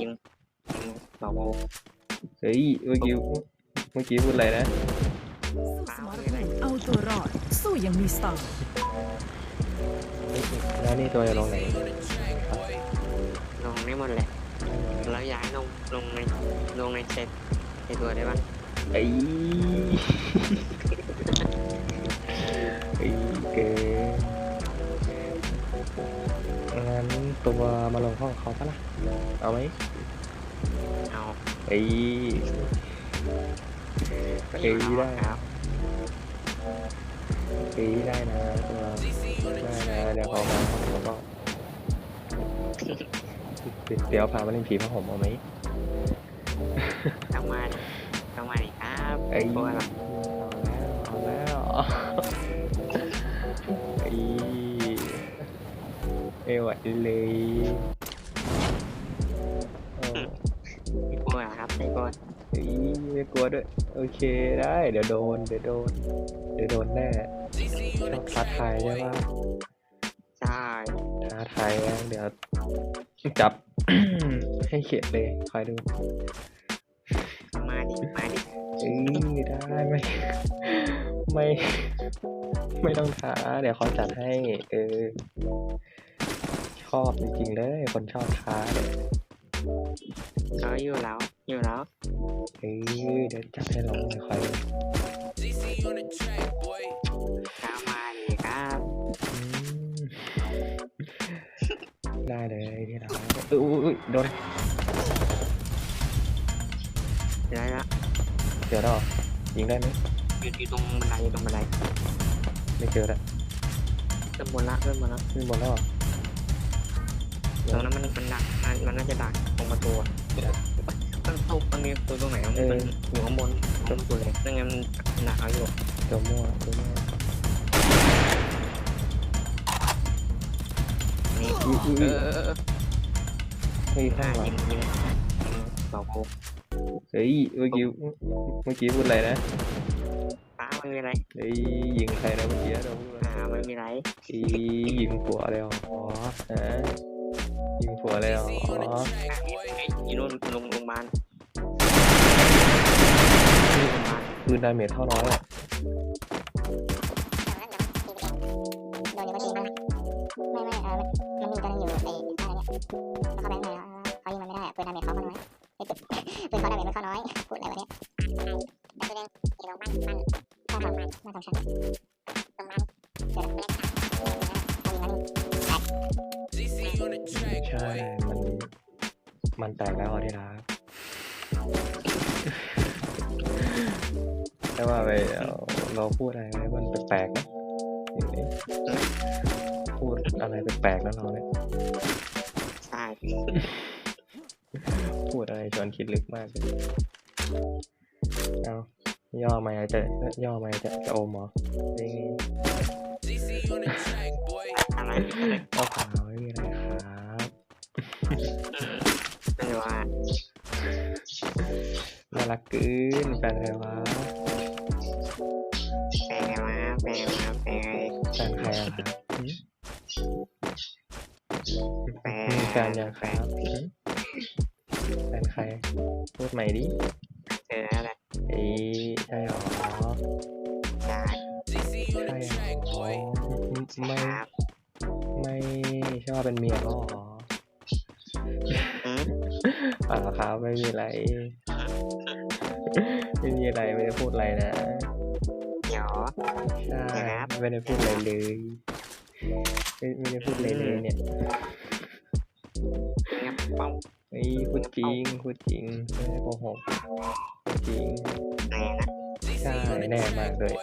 ยิงยิงบอกว่าเฮ้ยเมื่อกี้เมื่อกี้พูดอะไรนะสู้สมรภูมิเอาตัวรอดสู้อยังมีสไตล์เฮ้ยแล้วนี่ตัวจะลงไหนลงได้หมดแหละแล้วย้ายลงลงในลงในเซตในตัวได้ปะไอ้ไอ้เก๋งั้นตัวมาลงห้องเขาปะล่ะ เอาไหมเอาไอ้ก็เอ้อยู่ยแล้วได้ครับตีได้นะตัวได้นะเดี๋ยวเขามาห้องแล้วก็เดี๋ยวพามาเล่นผีผ้าห่มเอาไหมต้องมาต้องมาดิครับไอ้ตัวเราเอาแล้วเอาแล้วไอ้ไม่ไหวเลย ไม่กลัวเหรอครับไม่กลัวเฮ้ยไม่กลัวด้วย โอเคได้ เดี๋ยวโดน เดี๋ยวโดน เดี๋ยวโดนแน่ชอบท้าทายใช่ปะใช่ท้าทายนะเดี๋ยวจับ ให้เขียดเลยคอยดู มาดิ มาดิเอ้ยได้ไม่ไม่ ไม่ต้องท้า เดี๋ยวเขาจัดให้ เออ ชอบจริงๆเลย คนชอบท้าเนี่ย เขาอยู่แล้ว อยู่แล้ว เอ้ยเดี๋ยวจัดให้ลองเลยคอยดูก็มาดิครับอืมได้เลยที่รักเอออยโดนได้แล้วเจอแล้วเหรอยิงได้ไหมอยู่อยู่ตรงบันไดอยู่ตรงบันไดไม่เจอแล้วเริ่มบนละเริ่มบนละขึ้นบนแล้วเหรอตรงนั้นมันมันดักมันมันน่าจะดักตรง ประตูอะมันตกมันมีตัวตรงไหนมันมันอยู่ข้างบนตรงประตูเลยนั่นไงมันดักเขาอยู่ตัวมั่วตัวมั่วนี่อุ้ยอุ้ยเออุ้ยอเออเออเฮ้ยอ่าข้างหลังยิงยิงยิงบอกกูเฮ้ยเมื่อกี้เมื่อกี้พูดอะไรนะป้าไม่มีอะไรเฮ้ยยิงใครนะเมื่อกี้เราพูดอะไรอ่าไม่มีอะไร อียิงผัวเลยเหรอฮะ ยิงผัวเลยเหรออยู่นู่นโรงโรงพยาบาลปืนดาเมจเท่าน้อยอะโดนอยู่เมื่อกี้มั้งไม่ไม่เออมันมีตัวนึงอยู่ไอ้อะไรเนี่ยเขาแบงค์ไหนเขายิงมันไม่ได้ปืนดาเมจเขาเขาน้อยไอ้ปืนปืนเขาดาเมจมันเขาน้อยพูดอะไรวะเนี่ยแต่ตัวนึงอยู่โรงพยาบาลบ้านบ้านบ้านบ้านสองชั้น อะไรไว้มันแปลกๆนะอย่างนี้พูดอะไรแปลกๆนะเราเนี่ยใช่พูดอะไรชวนคิดลึกมากเลยเอาย่อมาจะย่อมาจะจะโอมเหรอนี่อะไรก็เปล่าไม่มีอะไรครับไม่รู้ว่าน่ารักเกินแฟนอะไรวะ มีแฟนยังครับหืมแฟนใคร พูดใหม่ดิเจอแล้วแหละเอ้ยใช่หรอใช่ใช่หรอไม่ครับไม่ใช่ว่าเป็นเมียก็หรออืมเปล่าครับไม่มีอะไร ไม่มีอะไรไม่ได้พูดอะไรนะเดี๋ยวใช่ครับไม่ได้พูดอะไรเลยไม่ไม่ได้พูดอะไรเลยเนี่ยงับป้อง ไอ้ยพูดจริงพูดจริงไม่ได้โกหกพูดจริงแน่นะใช่แน่มากเลย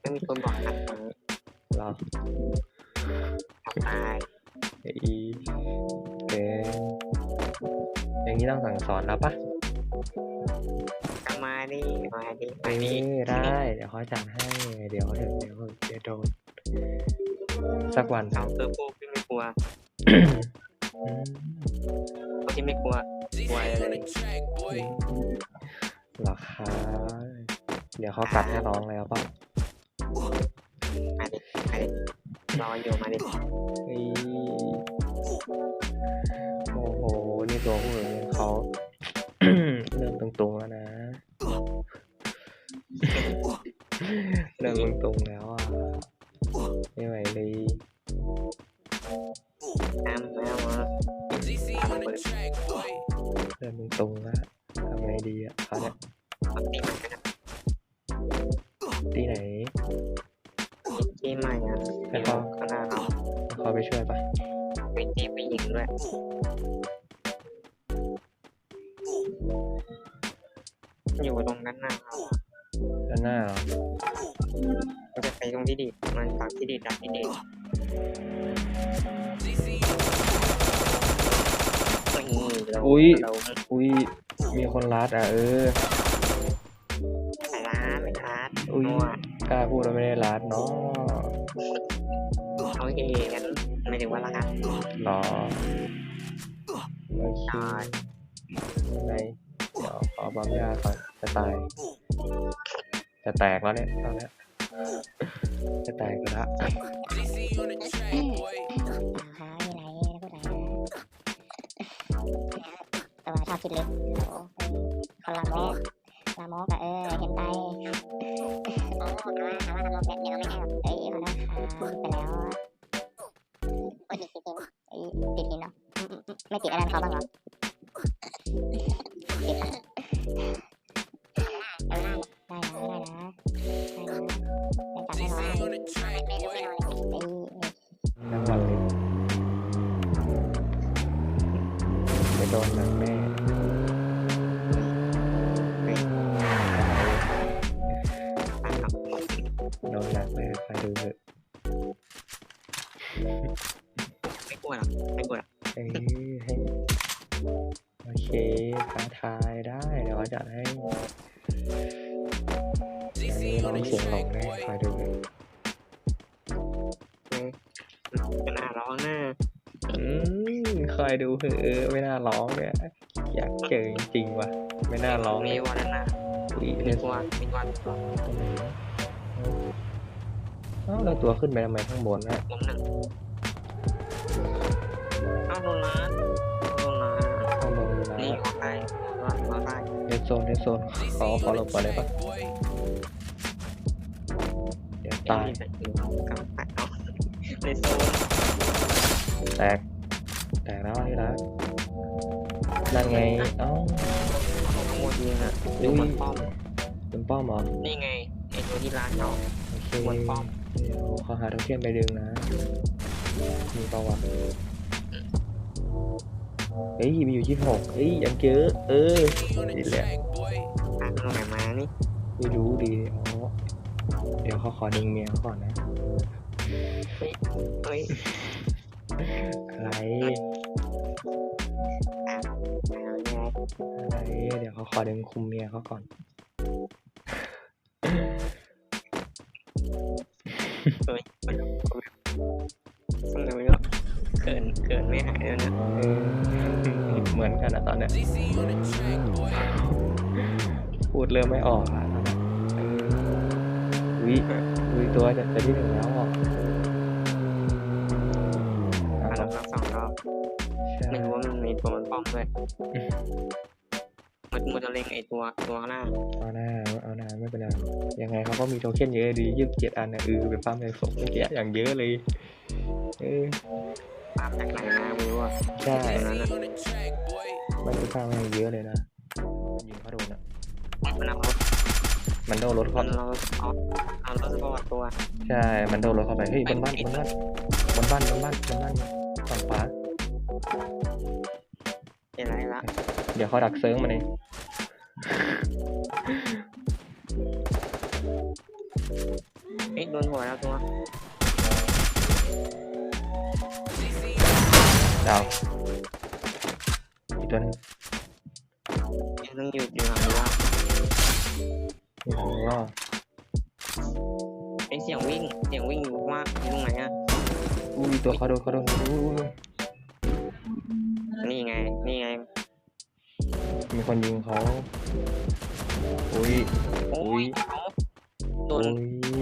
ไม่มีคนบอกนะตรงนี้เราทำตายไอ้เก๋อย่างนี้ต้องสั่งสอนแล้วปะก็มาดิมาดิมาเอ้ยดิได้ เดี๋ยวเขาจัดให้ เดี๋ยวเดี๋ยวเดี๋ยวเดี๋ยวโดนสักวันเอาคือพวกที่ไม่กลัว อืมพวกที่ไม่กลัวกลัวอะไรเลยเหรอคะเดี๋ยวเขาตัดให้น้องแล้วป่ะมาดิมาดิรออยู่มาดิเฮ้ยตัวผู้อื่นเขาเริ่มตรงๆแล้วนะเริ่มตรงๆแล้วอะไม่ไหวเลย แอมแอมมาเริ่มตรงๆแล้วทำไงดีอะเขาเนี่ยปกติมันก็จะที่ไหนที่ใหม่อะแล้วที่ก็ข้างหน้าเราเขาไปช่วยปะไปจีบไปยิงด้วยอยู่ตรงนั้นหน้าเราอะด้านหน้าเหรอก็จะไปตรงที่ดีดมันตักที่ดีดดักที่ดี ดนี่เราอุ้ยเราอุ้ยมีคนรัดอะเออไม่ร้านไม่ร้านอุ้ยนัวกล้าพูดว่าไม่ได้รัดเนาะโอเคงั้นไม่ถึงว่าร้านหรอโอเคใช่ไหนเดี๋ยวขอปั๊มยาก่อนจะตาย จะแตกแล้วเนี่ยตอนเนี้ยจะแตกแล้วอ่าฮะ ตัวชอบคิดเล็กโอ้คนละโมกลามกอะเออเห็นไปโอ้แต่ว่าแต่ว่าลามกเนี่ยเดี๋ยวเราไม่ให้หรอกเอ้ยขอโทษครับไปแล้วอะโอ้ยติดติดเอ้ยติดหินเนาะอืมอืมอืมไม่ติดอะไรเขาบ้างเหรอติดได้นะได้นะได้นะได้นะได้จับให้น้องไม่รู้ไม่นอนเลยเอ้ยนั่งหลับเลยไปโดนหนังแม่ โดนหนักแม่คอยดูเถอะไม่กลัวหรอกไม่กลัวหรอกเอ้ยให้โอเคท้าทายได้เดี๋ยวเขาจัดให้เดี๋ยวนี้ร้องเสียงหลงแน่คอยดูเลยก็น่าร้องหน้าอืมคอยดูเถอะไม่น่าร้องเนี่ยอยากเจอจริงๆว่ะไม่น่าร้องมีเลยวันนั้นนะอุ้ยมีเล่นกลัวมีวัน ตรงไหนวะ เอ้าแล้วตัวขึ้นไปทำไมข้างบนนะล้มหนึ่งเอ้าโดนร้านโดนร้านข้างบนมีนี่ร้านขอไปร้านร้านได้เดซโซนเดซโซนขอขอหลบก่อนได้ปะเดี๋ยวตายแต่อยู่กับไปเอาในโซนแตกแตกแล้วนี่ละนั่นไงเอ้าขโมยยิงอะอยู่บนป้อมเป็นป้อมเหรอนี่ไงไอ ตัวที่ร้านเขาโอเคบนป้อมเดี๋ยวขอหาโทเค็นไปดึงนะ มีประวัติเฮ้ยมีอยู่ยี่สิบหกเฮ้ยยังเจอเออนี่แหละร้านตรงไหนมานี่ไม่รู้ดีอ๋อเดี๋ยวเขาขอดึงเมียเขาก่อนนะเฮ้ยอะไรเอาไงอะไรเดี๋ยวเขาขอดึงคุมเมียเขาก่อน เฮ้ยมันสนุกเนเกินเกินไม่หายแล้วเนี่ยเออเหมือนกันนะตอนเนี้ยพูดเริ่มไม่ออกแล้ววิวิตัวจะจะที่หนึ่งแล้วอะอะอะเราสองรอบใช่ไม่รู้ว่ามันมีตัวมันป้อมด้วย มันมันจะเล็งไอตัวตัวข้างหน้าเอาหน้าเอาหน้าไม่เป็นไรยังไงเขาก็มีโทเค็นเยอะดียี่สิบเจ็ดอันนะเออไปปั้มในศพเมื่อกี้อย่างเยอะเลยเออตามจากไหนมาไม่รู้อะใช่ตรงนั้นอะมันไปปั้มมาเยอะเลยนะยิงเขาโดนอะมันเอารถมันโดนรถมัเขานเราเอาเอารถสปอร์ตตัว ใช่ มันโดนรถเข้าไปเฮ้ยบนบ้านบนบ้านบนบ้านบนบ้านบนบ้านฝั่งขวาเห็นไรละ เดี๋ยวเขาดักเซิร์งมาเองเอ๊ะโดนหัวแล้วตัวดาวอีกตัวหนึงยังต้องอยู่อยู่หลังรั้วมีหลังรั้วไอเสียงวิ่งเสียงวิ่งอยู่ว่าอยู่ตรงไหนอะอุ้ยตัวเขาโดนเขาโดนอุ้ยอุ้ยอุ้ย คนยิงเขาอุ้ยโอ้อุ้ยยเขาโดอุ้น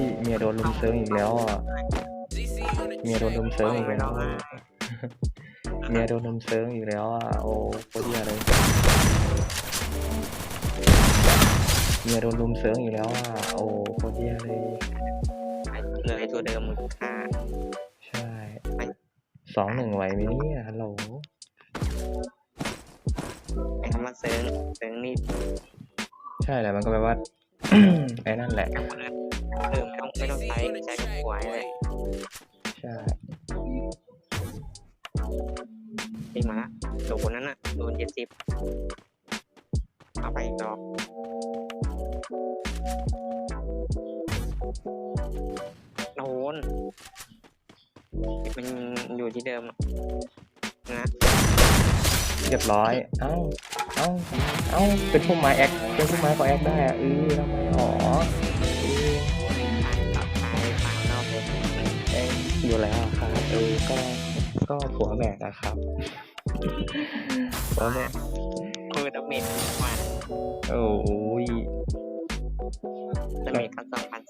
ยเมียโดนลุมเซิร์งอีกแล้วอะเมียโดนลุมเซิร์งอีกแล้วอะเมียโดนนมเซิงอยู่แล้วอะโอ้โคตรเหี้ยเลยเมียโดนลุมเซิงอยู่แล้วอะโอ้โคตรเหี้ยเลยเหลือไอ้ตัวเดิมค่าใช่สองหนึ่งไหวไหมเนี่ยฮัลโหลไอ้คำว่าเซิร์งเซิร์งนี่ใช่แหละมันก็แปลว่า ไอ้นั่นแหละแค่คนนั้นเดิมไม่ต้องไม่ต้องใช้ใช้กับหัวเลยใช่จริงมาละโดนคนนั้นน่ะโดนเจ็ดสิบเอาไปอีกดอกโดนมันอยู่ที่เดิมอะนะเรียบร้อย เอ้า เอ้าเอ้าเป็นผู้ไม้แอคเป็นผู้ไม้ก็แอคได้อะเออทำไมหรอเออผ่านกลับไปผ่านรอบเลยเอ้ยอยู่แล้วอะครับเออก็ก็ผัวแบกอะครับผัวแบกคือดาเมจกว่าโอ้ยดาเมจก็สองพัน